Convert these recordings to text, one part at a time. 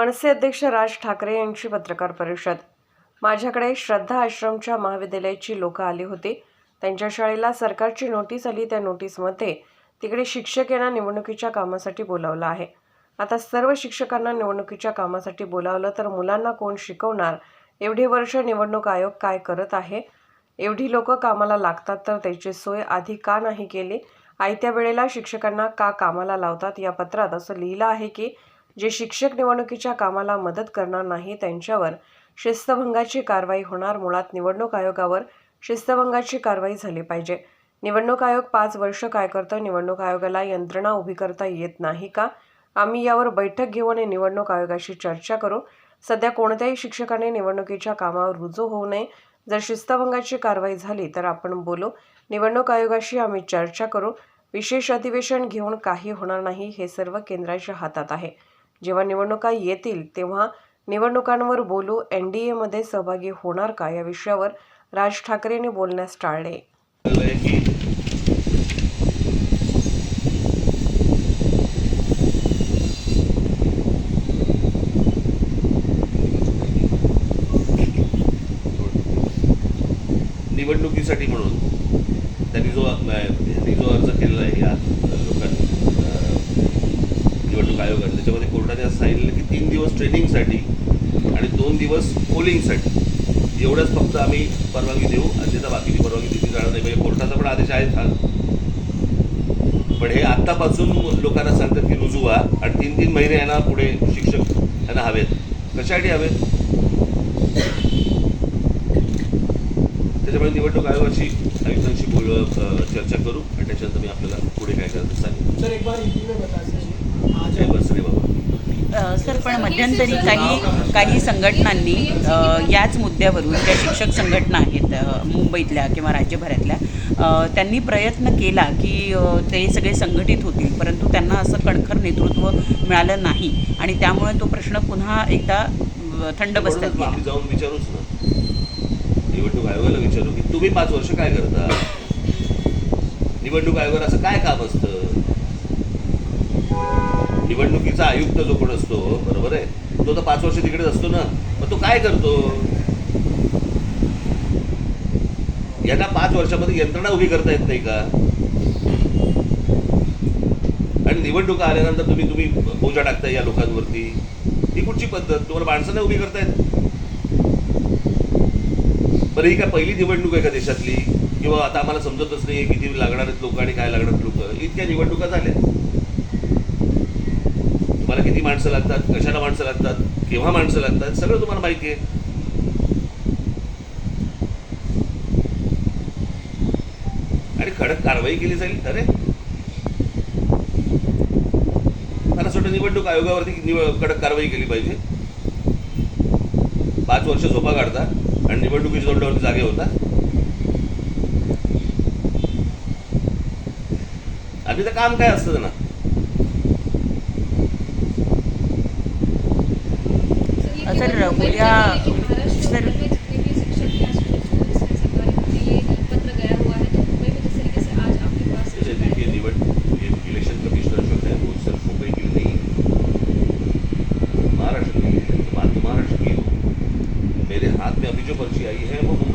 मनसे अध्यक्ष राज ठाकरे यांची पत्रकार परिषद. माझ्याकडे श्रद्धा आश्रमच्या महाविद्यालयाची लोकं आली होती. त्यांच्या शाळेला सरकारची नोटीस आली. त्या नोटीसमध्ये तिकडे शिक्षक यांना निवडणुकीच्या कामासाठी बोलावलं आहे. आता सर्व शिक्षकांना निवडणुकीच्या कामासाठी बोलावलं तर मुलांना कोण शिकवणार? एवढी वर्ष निवडणूक आयोग काय करत आहे? एवढी लोकं कामाला लागतात तर त्याची सोय आधी का नाही केली? आयत्या वेळेला शिक्षकांना का कामाला लावतात? या पत्रात असं लिहिलं आहे की जे शिक्षक निवडणुकीच्या कामाला मदत करणार नाही त्यांच्यावर शिस्तभंगाची कारवाई होणार. मुळात निवडणूक आयोगावर शिस्तभंगाची कारवाई झाली पाहिजे. निवडणूक आयोग पाच वर्ष काय करतं? निवडणूक आयोगाला यंत्रणा उभी करता येत नाही का? आम्ही यावर बैठक घेऊ आणि निवडणूक आयोगाशी चर्चा करू. सध्या कोणत्याही शिक्षकाने निवडणुकीच्या कामावर रुजू होऊ नये. जर शिस्तभंगाची कारवाई झाली तर आपण बोलू. निवडणूक आयोगाशी आम्ही चर्चा करू. विशेष अधिवेशन घेऊन काही होणार नाही हे सर्व केंद्राच्या हातात आहे. जेव्हा निवडणुका येतील तेव्हा निवडणुकांवर बोलू एन डी एमध्ये सहभागी होणार का? या विषयावर राज ठाकरेंनी बोलण्यास टाळले. निवडणुकीसाठी म्हणून त्यांनी जो त्यांनी जो अर्ज केलेला आहे या लोकांनी निवडणूक आयोग आहे त्याच्यामध्ये कोर्टाने असं सांगितलं की तीन दिवस ट्रेनिंगसाठी आणि दोन दिवस पोलिंगसाठी. एवढंच फक्त आम्ही परवानगी देऊ अन्यथा बाकीची परवानगी दिली जाणार नाही. म्हणजे कोर्टाचा पण आदेश आहे हा. पण हे आत्तापासून लोकांना सांगतात की रुजू व्हा आणि तीन तीन महिने यांना पुढे शिक्षक यांना हवेत. कशासाठी हवेत? त्याच्यामुळे निवडणूक आयोगाशी आयुक्तांशी बोल चर्चा करू आणि त्याच्यानंतर मी आपल्याला पुढे काय करायचं सांगेन. सर आज बाबा सर पण मध्यंतरी काही काही संघटनांनी याच मुद्द्यावरून ज्या शिक्षक संघटना आहेत मुंबईतल्या किंवा राज्यभरातल्या त्यांनी प्रयत्न केला की ते सगळे संघटित होतील. परंतु त्यांना असं कणखर नेतृत्व मिळालं नाही. आणि त्यामुळे तो प्रश्न पुन्हा एकदा थंड बसतात जाऊन विचारूच ना. निवडणूक आयोगाला विचारू की तुम्ही पाच वर्ष काय करता? निवडणूक आयोगाला असं काय काम असतं? निवडणुकीचा आयुक्त जो कोण असतो बरोबर आहे? तो तर पाच वर्ष तिकडेच असतो ना. मग तो काय करतो? यांना पाच वर्षामध्ये यंत्रणा उभी करता येत नाही का? आणि निवडणुका आल्यानंतर तुम्ही तुम्ही बोजा टाकताय या लोकांवरती. ही कुठची पद्धत? तुम्हाला माणसं नाही उभी करतायत बरं ही काय पहिली निवडणूक आहे का देशातली? किंवा आता आम्हाला समजतच नाही किती लागणार आहेत लोक आणि काय लागणार लोक. इतक्या निवडणुका झाल्या. तुम्हाला किती माणसं लागतात कशाला माणसं लागतात केव्हा माणसं लागतात सगळं तुम्हाला माहिती आहे. आणि कडक कारवाई केली जाईल? अरे! मला असं वाटतं निवडणूक आयोगावरती निव कडक कारवाई केली पाहिजे. पाच वर्ष झोपा काढता आणि निवडणुकीच्या तोंडावरती जागे होता. आणि तर काम काय असतं ना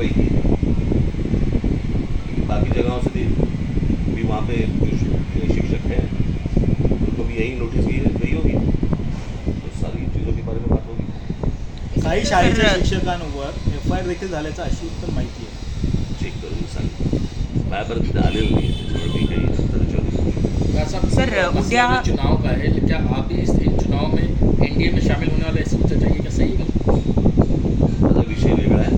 की है। बाकी जगहों से भी भी वहाँ पे जो शिक्षक हैं उनको भी यही काही शाळेच्या शिक्षकांवर एफ आय आर देखील झाल्याचं अशी पण माहिती आहे. चेक करून सांग. माझ्यापर्यंत आलेलं नाही त्याच्यामुळे मी काही नंतर सर, उद्या- चुनाव का है क्या आप इस इन चुनाव में एनडीए में शामिल होने वाले ऐसी चर्चा की क्या सही है? माझा विषय वेगळा आहे.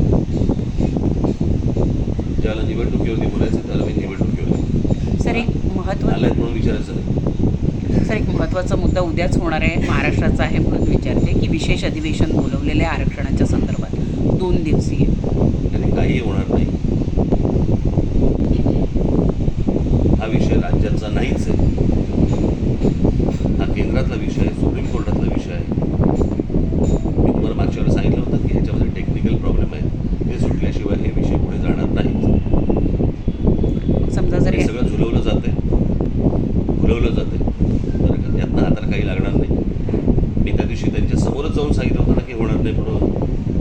ज्याला निवडणुकीवरती बोलायचं त्याला मी निवडणुकीवर सर एक महत्त्व आलाय म्हणून विचारायचं नाही. महत्त्वाचा मुद्दा उद्याच होणार आहे. महाराष्ट्राचा आहे म्हणून विचारते की विशेष अधिवेशन बोलवलेले आहे आरक्षणाच्या संदर्भात दोन दिवसीय. त्याने काही होणार नाही. हा विषय राज्याचा नाहीच आहे. हा केंद्रातला विषय आहे सुप्रीम कोर्टातला विषय आहे. मी तुम्हाला मागच्या वेळेला सांगितलं होतं की ह्याच्यामध्ये टेक्निकल प्रॉब्लेम आहे. ते सुटल्याशिवाय हे विषय पुढे जाणार नाहीत समजा जर सगळं झुलवलं जाते भुलवलं जाते बरं का त्यातनं हाताला काही लागणार नाही. मी त्या दिवशी त्यांच्या समोरच जाऊन सांगितलं होतं ना की होणार नाही म्हणून.